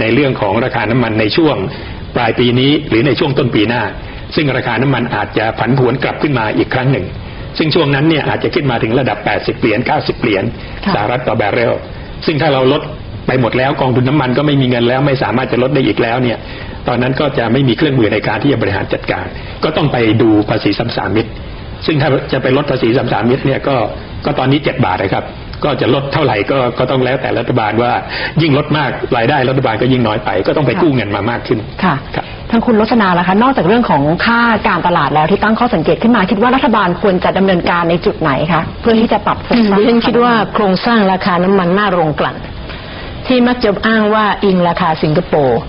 ในเรื่องของราคาน้ำมันในช่วงปลายปีนี้หรือในช่วงต้นปีหน้า ซึ่งราคาน้ำมันอาจจะผันผวนกลับขึ้นมาอีกครั้งหนึ่ง ซึ่งช่วงนั้นเนี่ยอาจจะขึ้นมาถึงระดับ 80 เหรียญ 90 เหรียญค่ะสหรัฐต่อแบเรล ซึ่งถ้าเราลดไปหมดแล้วกองทุนน้ำมันก็ไม่มีเงินแล้วไม่สามารถจะลดได้อีกแล้วเนี่ยตอนนั้นก็จะไม่มีเครื่องมือในการที่จะบริหารจัดการ ก็ต้องไปดูภาษีสัมสามิตซึ่งถ้าจะไปลดภาษีสัมสามิตเนี่ยก็ก็ตอนนี้เจ็ดบาทนะครับ ก็จะลดเท่าไหร่ก็ก็ต้องแล้วแต่รัฐบาลว่ายิ่งลดมากรายได้รัฐบาลก็ยิ่งน้อยไป ก็ต้องไปกู้เงินมามากขึ้นค่ะครับทางคุณรสนาล่ะคะ นอกจากเรื่องของค่าการตลาดแล้วที่ตั้งข้อสังเกตขึ้นมา คิดว่ารัฐบาลควรจะดำเนินการในจุดไหนคะเพื่อที่จะปรับโครงสร้างดิฉันคิดว่าโครงสร้างราคาน้ำมันหน้าโรงกลั่นที่มักจะอ้างว่าอิงราคาสิงคโปร์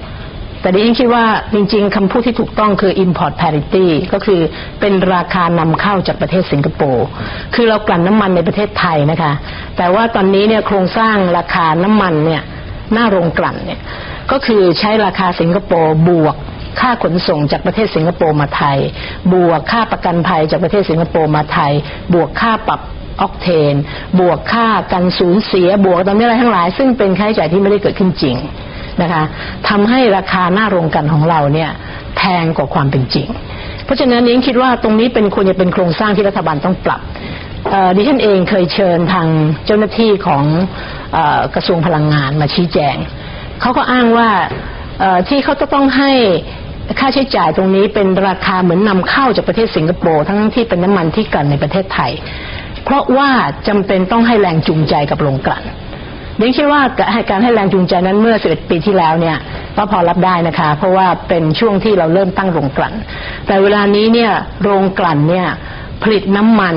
แต่ดิฉันคิดว่าจริงๆคำพูดที่ถูกต้องคือ import parity ก็คือเป็นราคานำเข้าจากประเทศสิงคโปร์ คือเรากลั่นน้ำมันในประเทศไทยนะคะ แต่ว่าตอนนี้เนี่ยโครงสร้างราคาน้ำมันเนี่ยหน้าโรงกลั่นเนี่ยก็คือใช้ราคาสิงคโปร์บวกค่าขนส่งจากประเทศสิงคโปร์มาไทย บวกค่าประกันภัยจากประเทศสิงคโปร์มาไทย บวกค่าปรับออกเทน บวกค่ากันสูญเสีย บวกตอนนี้อะไรทั้งหลาย ซึ่งเป็นค่าใช้จ่ายที่ไม่ได้เกิดขึ้นจริง นะคะทำให้ราคาหน้าโรงกันของเราเนี่ยแพงกว่าความเป็นจริง เพราะฉะนั้นนิ้งคิดว่าตรงนี้เป็นควรจะเป็นโครงสร้างที่รัฐบาลต้องปรับดิฉันเองเคยเชิญทางเจ้าหน้าที่ของอกระทรวงพลังงานมาชี้แจง เขาก็อ้างว่าที่เขาจะต้องให้ค่าใช้จ่ายตรงนี้เป็นราคาเหมือนนำเข้าจากประเทศสิงคโปร์ทั้งที่เป็นน้ำมันที่กลั่นในประเทศไทย เพราะว่าจำเป็นต้องให้แรงจูงใจกับโรงกลั่น ดิฉันคิดว่าการให้แรงจูงใจนั้นเมื่อ 11 ปีที่แล้วเนี่ยก็พอรับได้นะคะ เพราะว่าเป็นช่วงที่เราเริ่มตั้งโรงกลั่น แต่เวลานี้เนี่ยโรงกลั่นเนี่ยผลิตน้ำมัน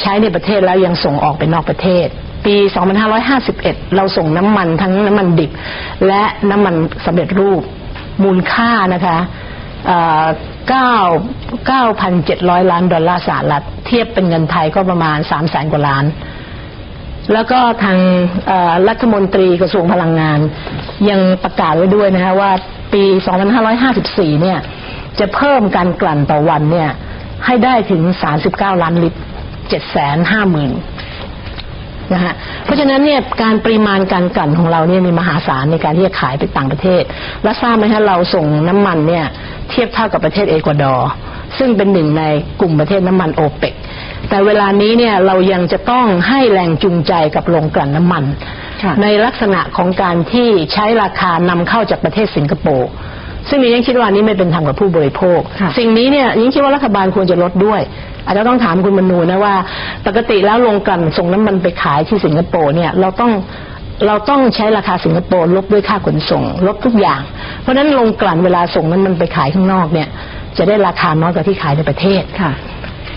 ใช้ในประเทศแล้วยังส่งออกไปนอกประเทศ ปี 2551 เราส่งน้ำมันทั้งน้ำมันดิบ และน้ำมันสำเร็จรูปมูลค่านะคะ9 9,700 ล้านดอลลาร์สหรัฐ เทียบเป็นเงินไทยก็ประมาณ3 0 0แสนกว่าล้าน แล้วก็ทางรัฐมนตรีกระทรวงพลังงาน ยังประกาศไว้ด้วยนะคะว่าปี 2554 เนี่ย จะเพิ่มการกลั่นต่อวันเนี่ย ให้ได้ถึง 39 ล้านลิตร 750,000นะฮะเพราะฉะนั้นเนี่ยการปริมาณการกลั่นของเราเนี่ยมีมหาศาลในการที่จะขายไปต่างประเทศ และทราบไหมฮะเราส่งน้ำมันเนี่ย เทียบเท่ากับประเทศเอกวาดอร์ซึ่งเป็นหนึ่งในกลุ่มประเทศน้ำมันโอเปก แต่เวลานี้เนี่ยเรายังจะต้องให้แรงจูงใจกับโรงกลั่นน้ำมันค่ะในลักษณะของการที่ใช้ราคานำเข้าจากประเทศสิงคโปร์ซึ่งดิฉันคิดว่าอันนี้ไม่เป็นธรรมกับผู้บริโภคค่ะสิ่งนี้เนี่ยยิ่งคิดว่ารัฐบาลควรจะลดด้วย อาจจะต้องถามคุณมนูนะว่า ปกติแล้วโรงกลั่นส่งน้ำมันไปขายที่สิงคโปร์เนี่ยเราต้องเราต้องใช้ราคาสิงคโปร์ลบด้วยค่าขนส่งลดทุกอย่าง เพราะฉะนั้นโรงกลั่นเวลาส่งน้ำมันไปขายข้างนอกเนี่ย จะได้ราคาน้อยกว่าที่ขายในประเทศค่ะ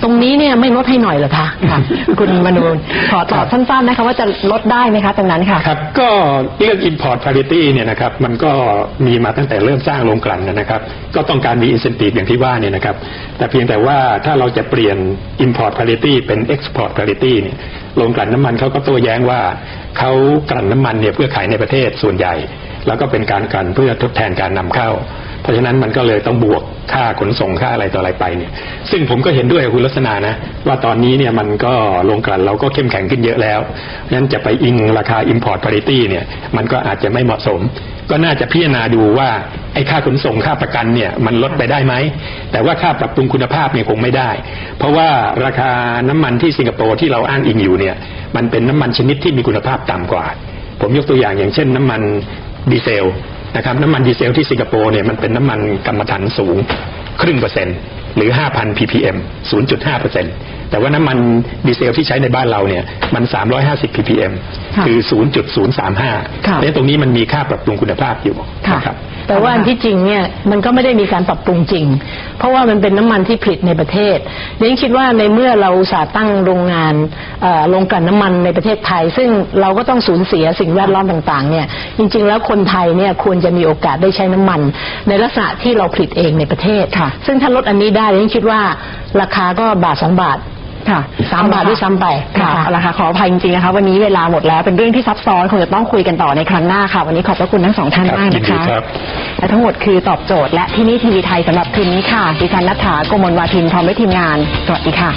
ตรงนี้เนี่ยไม่ลดให้หน่อยเหรอคะค่ะคุณมนูนขอตอบสั้นๆนะคะว่าจะลดได้ไหมคะ ตรงนั้นค่ะครับก็เรื่อง import parity เนี่ยนะครับมันก็มีมาตั้งแต่เริ่มสร้างโรงกลั่นนะครับ ก็ต้องการมี incentive อย่างที่ว่าเนี่ยนะครับ แต่เพียงแต่ว่าถ้าเราจะเปลี่ยน import parity เป็น export parity เนี่ยโรงกลั่นน้ำมันเขาก็โต้แย้งว่าเขากลั่นน้ำมันเนี่ยเพื่อขายในประเทศส่วนใหญ่ แล้วก็เป็นการกลั่นเพื่อทดแทนการนำเข้า เพราะฉะนั้นมันก็เลยต้องบวก ค่าขนส่งค่าอะไรต่ออะไรไปเนี่ยซึ่งผมก็เห็นด้วยกับคุณลักษณะนะ ว่าตอนนี้เนี่ยมันก็ลงกลั่นเราก็เข้มแข็งขึ้นเยอะแล้วนั้นจะไปอิงราคา import parity เนี่ยมันก็อาจจะไม่เหมาะสม ก็น่าจะพิจารณาดูว่าไอ้ค่าขนส่งค่าประกันเนี่ยมันลดไปได้ไหม แต่ว่าค่าปรับปรุงคุณภาพเนี่ยคงไม่ได้ เพราะว่าราคาน้ำมันที่สิงคโปร์ที่เราอ้างอิงอยู่เนี่ยมันเป็นน้ำมันชนิดที่มีคุณภาพต่ำกว่า ผมยกตัวอย่างอย่างเช่น น้ำมันดีเซล นะครับน้ำมันดีเซลที่สิงคโปร์เนี่ยมันเป็นน้ำมันกรรมฐานสูงครึ่งเปอร์เซ็นต์หรือ 5,000 ppm 0.5เปอร์เซ็นต์แต่ว่าน้ำมันดีเซลที่ใช้ในบ้านเราเนี่ยมัน 350 ppm ค่ะคือ 0.035ค่ะเนี่ยตรงนี้มันมีค่าปรับปรุงคุณภาพอยู่ค่ะนะครับ แต่ว่าอันที่จริงเนี่ยมันก็ไม่ได้มีการปรับปรุงจริง เพราะว่ามันเป็นน้ำมันที่ผลิตในประเทศดิฉันคิดว่าในเมื่อเราอุตสาห์ตั้งโรงงานเอ่อโรงกลั่นน้ำมันในประเทศไทย ซึ่งเราก็ต้องสูญเสียสิ่งแวดล้อมต่างๆเนี่ยจริง ๆ แล้วคนไทยเนี่ยควรจะมีโอกาสได้ใช้น้ำมัน ในลักษณะที่เราผลิตเองในประเทศค่ะซึ่งถ้าลดอันนี้ได้ดิฉันคิดว่าราคาก็บาทสองบาท ค่ะสามบาทด้วยซ้ำไปค่ะนะคะเอาละค่ะขออภัยจริงๆนะคะ วันนี้เวลาหมดแล้วเป็นเรื่องที่ซับซ้อนคงจะต้องคุยกันต่อในครั้งหน้าค่ะ วันนี้ขอบพระคุณทั้งสองท่านครับมากยินะนดีคะครับและทั้งหมดคือตอบโจทย์และที่นี่ทีวีไทยสำหรับคืนนี้ค่ะดิฉันนัฐาโกมลวาทินพร้อมด้วยทีมงานสวัสดีค่ะ